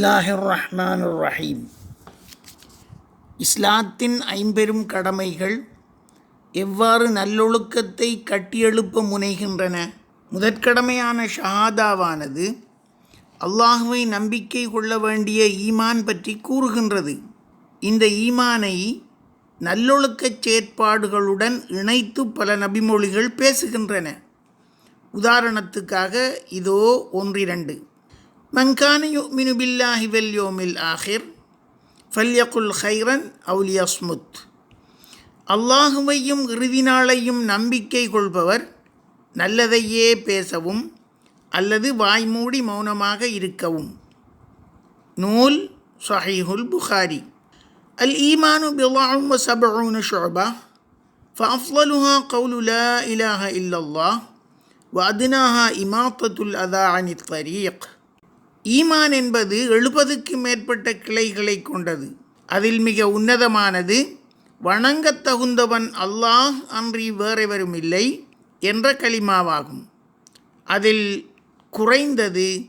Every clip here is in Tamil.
பிஸ்மில்லாஹி ரஹ்மான் ரஹீம் இஸ்லாத்தின் ஐம்பெரும் கடமைகள் எவ்வாறு நல்லொழுக்கத்தை கட்டியெழுப்ப முனைகின்றன? முதற்கடமையான ஷஹாதாவானது அல்லாஹுவை நம்பிக்கை கொள்ள வேண்டிய ஈமான் பற்றி கூறுகின்றது. இந்த ஈமானை நல்லொழுக்கச் செயற்பாடுகளுடன் இணைத்து பல நபிமொழிகள் பேசுகின்றன. உதாரணத்துக்காக இதோ ஒன்றிரண்டு. மங்கான யுமினு பில்லாஹி வல் யோமில் ஆஹிர் ஃபல்யகுல் ஹைரன் அவுலியஸ்முத் அல்லாஹுவையும் இறுதி நாளையும் நம்பிக்கை கொள்பவர் நல்லதையே பேசவும் அல்லது வாய்மூடி மௌனமாக இருக்கவும் நூல் சஹீஹுல் புகாரி அல் ஈமானு பிலாவும் وسبعون شعبة فأفضلها قول لا إله إلا الله وأدناها إماطة الأذى عن الطريق ஈமான் என்பது எழுபதுக்கு மேற்பட்ட கிளைகளை கொண்டது. அதில் மிக உன்னதமானது வணங்கத் தகுந்தவன் அல்லாஹ் அன்றி வேறெவரும் இல்லை என்ற களிமாவாகும். அதில் குறைந்தது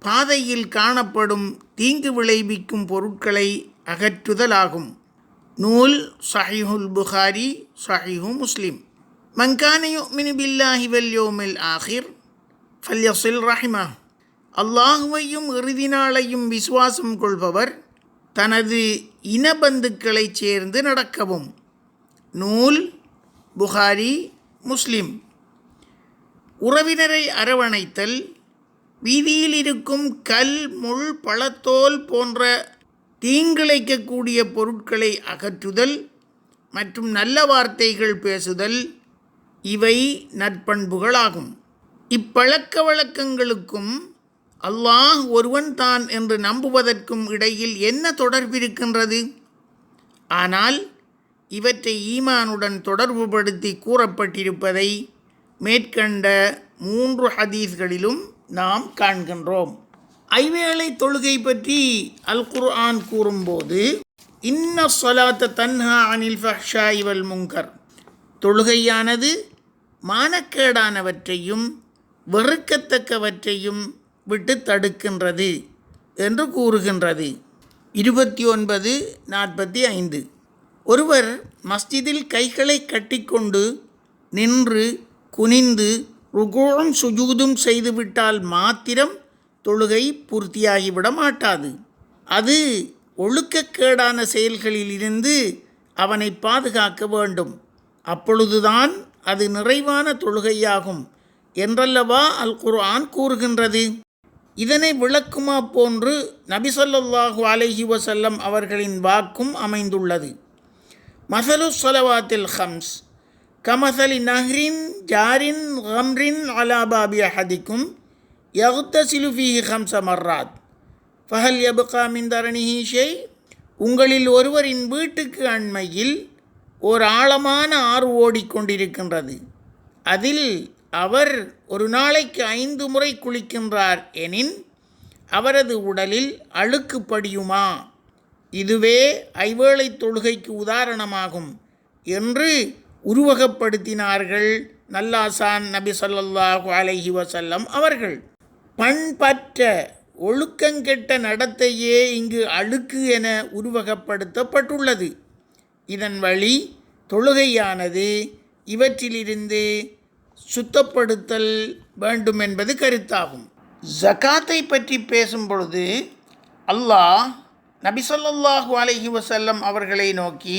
பாதையில் காணப்படும் தீங்கு விளைவிக்கும் பொருட்களை அகற்றுதலாகும். நூல் சஹிஹுல் புகாரி சஹிஹு முஸ்லிம். மங்கானையோ மினுபில்லாஹி வல்யோமில் ஆஹிர் ஃபல்யசில் ரஹிமா. அல்லாஹுவையும் இறுதி நாளையும் விசுவாசம் கொள்பவர் தனது இனபந்துக்களைச் சேர்ந்து நடக்கவும். நூல் புகாரி முஸ்லிம். உறவினரை அரவணைத்தல் வீதியில் இருக்கும் கல் முள் பழத்தோல் போன்ற தீங்கிழைக்கக்கூடிய பொருட்களை அகற்றுதல் மற்றும் நல்ல வார்த்தைகள் பேசுதல் இவை நற்பண்புகளாகும். இப்பழக்க வழக்கங்களுக்கும் அல்லாஹ் ஒருவன் தான் என்று நம்புவதற்கும் இடையில் என்ன தொடர்பிருக்கின்றது? ஆனால் இவற்றை ஈமானுடன் தொடர்புபடுத்தி கூறப்பட்டிருப்பதை மேற்கண்ட மூன்று ஹதீஸ்களிலும் நாம் காண்கின்றோம். ஐவேளை தொழுகை பற்றி அல் குர்ஆன் கூறும்போது இன்ன சொலாத்த தன்ஹா அனில் ஃபஹ்ஷா இவல் முங்கர் தொழுகையானது மானக்கேடானவற்றையும் வெறுக்கத்தக்கவற்றையும் விட்டு தடுக்கின்றது என்று கூறுகின்றது. இருபத்தி ஒன்பது நாற்பத்தி ஐந்து ஒருவர் மஸ்ஜிதில் கைகளை கட்டிக்கொண்டு நின்று குனிந்து ருகோம் சுஜூதும் செய்துவிட்டால் மாத்திரம் தொழுகை பூர்த்தியாகிவிட மாட்டாது. அது ஒழுக்கக்கேடான செயல்களிலிருந்து அவனை பாதுகாக்க வேண்டும். அப்பொழுதுதான் அது நிறைவான தொழுகையாகும் என்றல்லவா அல் குர்ஆன் கூறுகின்றது. இதனை விளக்குமா போன்று நபிசல்லாஹு அலஹி வசல்லம் அவர்களின் வாக்கும் அமைந்துள்ளது. மசலு சலவாத்தில் ஹம்ஸ் கமசலி நஹ்ரின் ஜாரின் ஹம்ரின் அலாபாபி அஹதிக்கும் யகுத்தசிலு ஃபீஹி ஹம்ச மர்ராத். ஃபஹல் யபுகா மின் ஷெய் உங்களில் ஒருவரின் வீட்டுக்கு அண்மையில் ஓர் ஆழமான ஆறு ஓடிக்கொண்டிருக்கின்றது அதில் அவர் ஒரு நாளைக்கு ஐந்து முறை குளிக்கின்றார் எனின் அவரது உடலில் அழுக்கு படியுமா? இதுவே ஐவேளை தொழுகைக்கு உதாரணமாகும் என்று உருவகப்படுத்தினார்கள் நல்லாசான் நபி சொல்லல்லாஹு அலஹி வசல்லம் அவர்கள். பண்பற்ற ஒழுக்கங்கெட்ட நடத்தையே இங்கு அழுக்கு என உருவகப்படுத்தப்பட்டுள்ளது. இதன் வழி தொழுகையானது இவற்றிலிருந்து சுத்தப்படுத்தல் வேண்டும் என்பது கருத்தாகும். ஜக்காத்தை பற்றி பேசும் பொழுது அல்லாஹ் நபிசல்லாஹு அலஹி வசல்லம் அவர்களை நோக்கி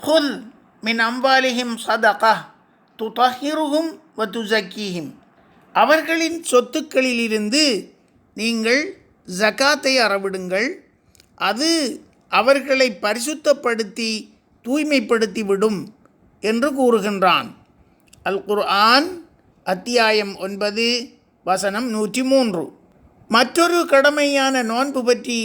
ஹுல் மின் அம்பாலிஹிம் சதகா துதஹிருகும் வ துசக்கீஹிம். அவர்களின் சொத்துக்களிலிருந்து நீங்கள் ஜகாத்தை அறவிடுங்கள். அது அவர்களை பரிசுத்தப்படுத்தி தூய்மைப்படுத்திவிடும் என்று கூறுகின்றான். அல் குர்ஆன் அத்தியாயம் ஒன்பது வசனம் நூற்றி மூன்று மற்றொரு கடமையான நோன்பு பற்றி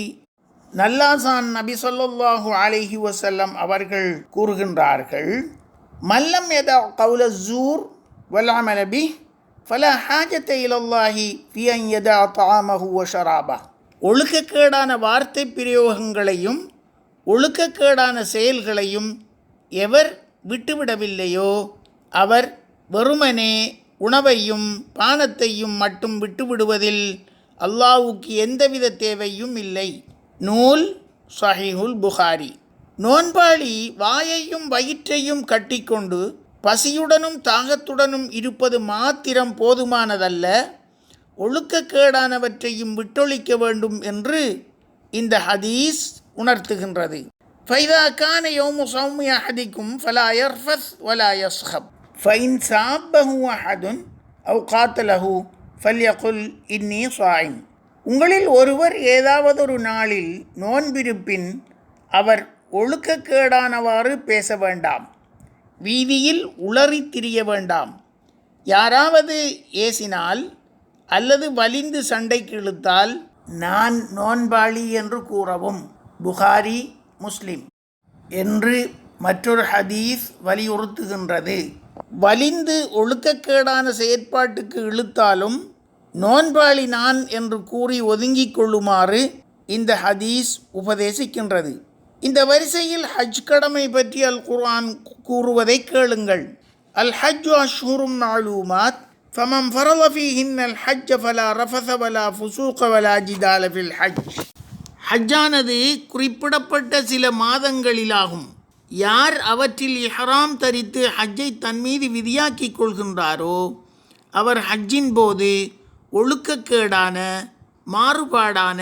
நல்லாசான் நபி சொல்லாஹு அலிஹி வசல்லம் அவர்கள் கூறுகின்றார்கள் மல்லம் எதா கவுல ஜூர் வலாமலபி ஃபல ஹாஜத்தை இலல்லாஹி ஃபியன் எதா தாமஹு ஷராபா. ஒழுக்கக்கேடான வார்த்தை பிரயோகங்களையும் ஒழுக்கக்கேடான செயல்களையும் எவர் விட்டுவிடவில்லையோ அவர் வெறுமனே உணவையும் பானத்தையும் மட்டும் விட்டுவிடுவதில் அல்லாவுக்கு எந்தவித தேவையும் இல்லை. நூல் சஹிஹுல் புகாரி. நோன்பாளி வாயையும் வயிற்றையும் கட்டிக்கொண்டு பசியுடனும் தாகத்துடனும் இருப்பது மாத்திரம் போதுமானதல்ல. ஒழுக்கக்கேடானவற்றையும் விட்டொழிக்க வேண்டும் என்று இந்த ஹதீஸ் உணர்த்துகின்றது. ஃபைதா கான யோமு சௌமிய ஹதிக்கும் ஃபலா யர்ஃபஸ் வலா யஸ்ஹப் ஃபைன் சாப்பஹு அஹதுன் அவ் காத்தலஹு ஃபல்யகுல் இன்னி சாயின் உங்களில் ஒருவர் ஏதாவது ஒரு நாளில் நோன்பிருப்பின் அவர் ஒழுக்கக்கேடானவாறு பேச வேண்டாம். வீதியில் உளறித் திரிய வேண்டாம். யாராவது ஏசினால் அல்லது வலிந்து சண்டைக்கு இழுத்தால் நான் நோன்பாளி என்று கூறவும். புகாரி முஸ்லிம். என்று மற்றொரு ஹதீஸ் வலியுறுத்துகின்றது. வலிந்து ஒழுக்கக்கேடான செயற்பாட்டுக்கு இழுத்தாலும் நோன்பாளி நான் என்று கூறி ஒதுங்கிக் கொள்ளுமாறு இந்த ஹதீஸ் உபதேசிக்கின்றது இந்த வரிசையில் ஹஜ் கடமை பற்றி அல் குர்ஆன் கூறுவதை கேளுங்கள் அல் ஹஜ் அஷ்ஹுரும் மாலூமாத் فمن فرض فيهن الحج فلا رفث ولا فسوق ولا جدال في الحج ஹஜ்ஜானது குறிப்பிடப்பட்ட சில மாதங்களிலாகும் யார் அவற்றில் இஹராம் தரித்து ஹஜ்ஜை தன் மீது விதியாக்கிக் கொள்கின்றாரோ அவர் ஹஜ்ஜின் போது ஒழுக்கக்கேடான மாறுபாடான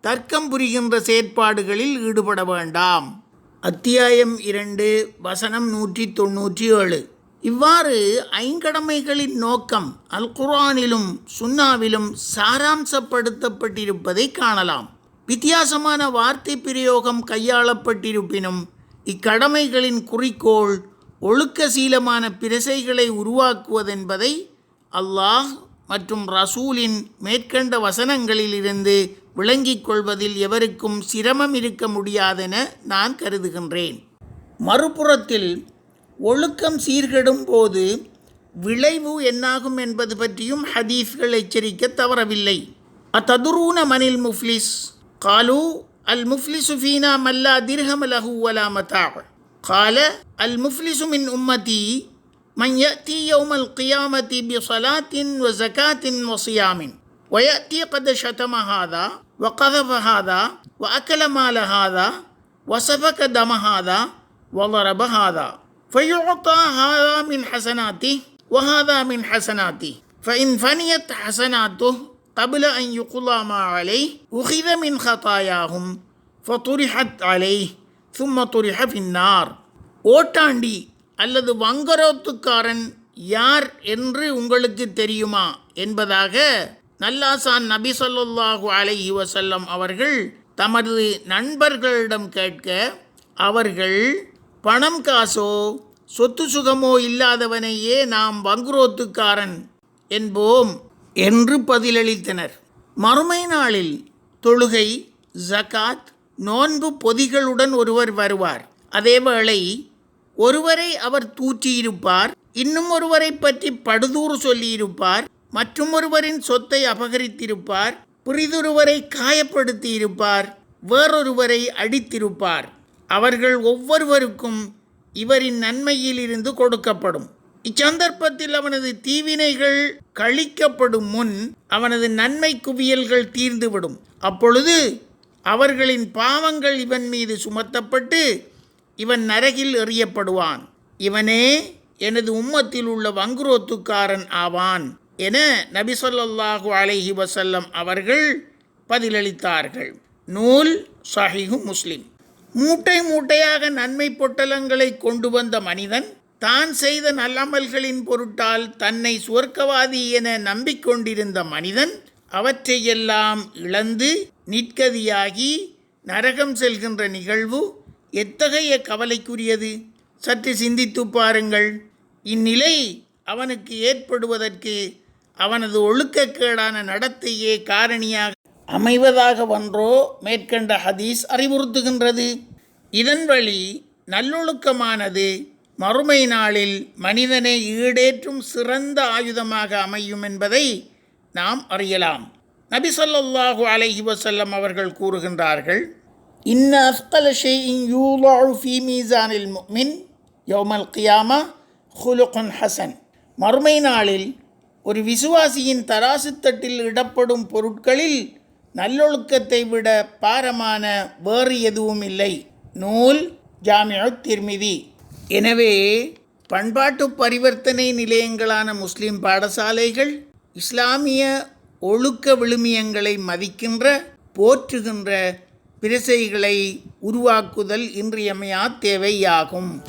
தர்க்கம் புரிகின்ற செயற்பாடுகளில் ஈடுபட வேண்டாம். அத்தியாயம் இரண்டு வசனம் நூற்றி தொண்ணூற்றி ஏழு இவ்வாறு ஐங்கடமைகளின் நோக்கம் அல் குர்ஆனிலும் சுன்னாவிலும் சாராம்சப்படுத்தப்பட்டிருப்பதை காணலாம். வித்தியாசமான வார்த்தை பிரயோகம் கையாளப்பட்டிருப்பினும் இக்கடமைகளின் குறிக்கோள் ஒழுக்க சீலமான பிரசைகளை உருவாக்குவதென்பதை அல்லாஹ் மற்றும் ரசூலின் மேற்கண்ட வசனங்களிலிருந்து விளங்கிக் கொள்வதில் எவருக்கும் சிரமம் இருக்க முடியாதென நான் கருதுகின்றேன். மறுபுறத்தில் ஒழுக்கம் சீர்கெடும் போது விளைவு என்னாகும் என்பது பற்றியும் ஹதீஸ்கள் எச்சரிக்க தவறவில்லை. அத்ததுரூன மனில் முஃப்லிஸ் காலு المفلس فينا من لا درهم له ولا متاع. قال المفلس من أمتي من يأتي يوم القيامة بصلاة وزكاة وصيام ويأتي قد شتم هذا وقذف هذا وأكل مال هذا وسفك دم هذا وضرب هذا فيعطى هذا من حسناته وهذا من حسناته فإن فنيت حسناته قبل أن يقضى ما عليه أخذ من خطاياهم فطرحت عليه ثم طرح في النار ஓட்டாண்டி அல்லது வங்கரோத்துக்காரன் யார் என்று உங்களுக்கு தெரியுமா என்பதாக நல்லாசான் நபி ஸல்லல்லாஹு அலைஹி வஸல்லம் அவர்கள் தமது நண்பர்களிடம் கேட்க அவர்கள் பணம் காசோ சொத்து சுகமோ இல்லாதவனையே நாம் வங்குரோத்துக்காரன் என்போம் என்று பதிலளித்தனர். மறுமை நாளில் தொழுகை ஜகாத் நோன்பு பொதிகளுடன் ஒருவர் வருவார். அதேவேளை ஒருவரை அவர் தூற்றியிருப்பார் இன்னும் ஒருவரை பற்றி படுதூறு சொல்லியிருப்பார் மற்றும் ஒருவரின் சொத்தை அபகரித்திருப்பார் புரிதொருவரை காயப்படுத்தியிருப்பார் வேறொருவரை அடித்திருப்பார். அவர்கள் ஒவ்வொருவருக்கும் இவரின் நன்மையிலிருந்து கொடுக்கப்படும். இச்சந்தர்ப்பத்தில் அவனது தீவினைகள் கழிக்கப்படும் முன் அவனது நன்மை குவியல்கள் தீர்ந்துவிடும். அப்பொழுது அவர்களின் பாவங்கள் இவன் மீது சுமத்தப்பட்டு இவன் நரகில் எறியப்படுவான். இவனே எனது உம்மத்தில் உள்ள வங்குரோத்துக்காரன் ஆவான் என நபி அலஹி அலைஹி அவர்கள் பதிலளித்தார்கள். நூல் சஹிஹு முஸ்லிம். மூட்டை மூட்டையாக நன்மை பொட்டலங்களை கொண்டு வந்த மனிதன் தான் செய்த நல்லமல்களின் பொருட்டால் தன்னை சுவர்க்கவாதி என நம்பிக்கொண்டிருந்த மனிதன் அவற்றையெல்லாம் இழந்து நிற்கதியாகி நரகம் செல்கின்ற நிகழ்வு எத்தகைய கவலைக்குரியது? சற்று சிந்தித்து பாருங்கள். இந்நிலை அவனுக்கு ஏற்படுவதற்கு அவனது ஒழுக்கக்கேடான நடத்தையே காரணியாக அமைவதாக ஒன்றோ மேற்கண்ட ஹதீஸ் அறிவுறுத்துகின்றது. இதன் வழி நல்லொழுக்கமானது மறுமை நாளில் மனிதனை ஈடேற்றும் சிறந்த ஆயுதமாக அமையும் என்பதை நாம் அறியலாம். நபி சொல்லாஹு அலைஹி வசல்லம் அவர்கள் கூறுகின்றார்கள் இன்ன அஸ்கல ஷைஇன் யூலஉ ஃபீ மீசானில் முஃமின் கியாமா ஹுலுகுன் ஹசன். மறுமை நாளில் ஒரு விசுவாசியின் தராசுத்தட்டில் இடப்படும் பொருட்களில் நல்லொழுக்கத்தை விட பாரமான வேறு எதுவும் இல்லை. நூல் ஜாமியா திர்மிதி. எனவே பண்பாட்டு பரிவர்த்தனை நிலையங்களான முஸ்லிம் பாடசாலைகள் இஸ்லாமிய ஒழுக்க விழுமியங்களை மதிக்கின்ற போற்றுகின்ற பிரசைகளை உருவாக்குதல் இன்றியமையா தேவையாகும்.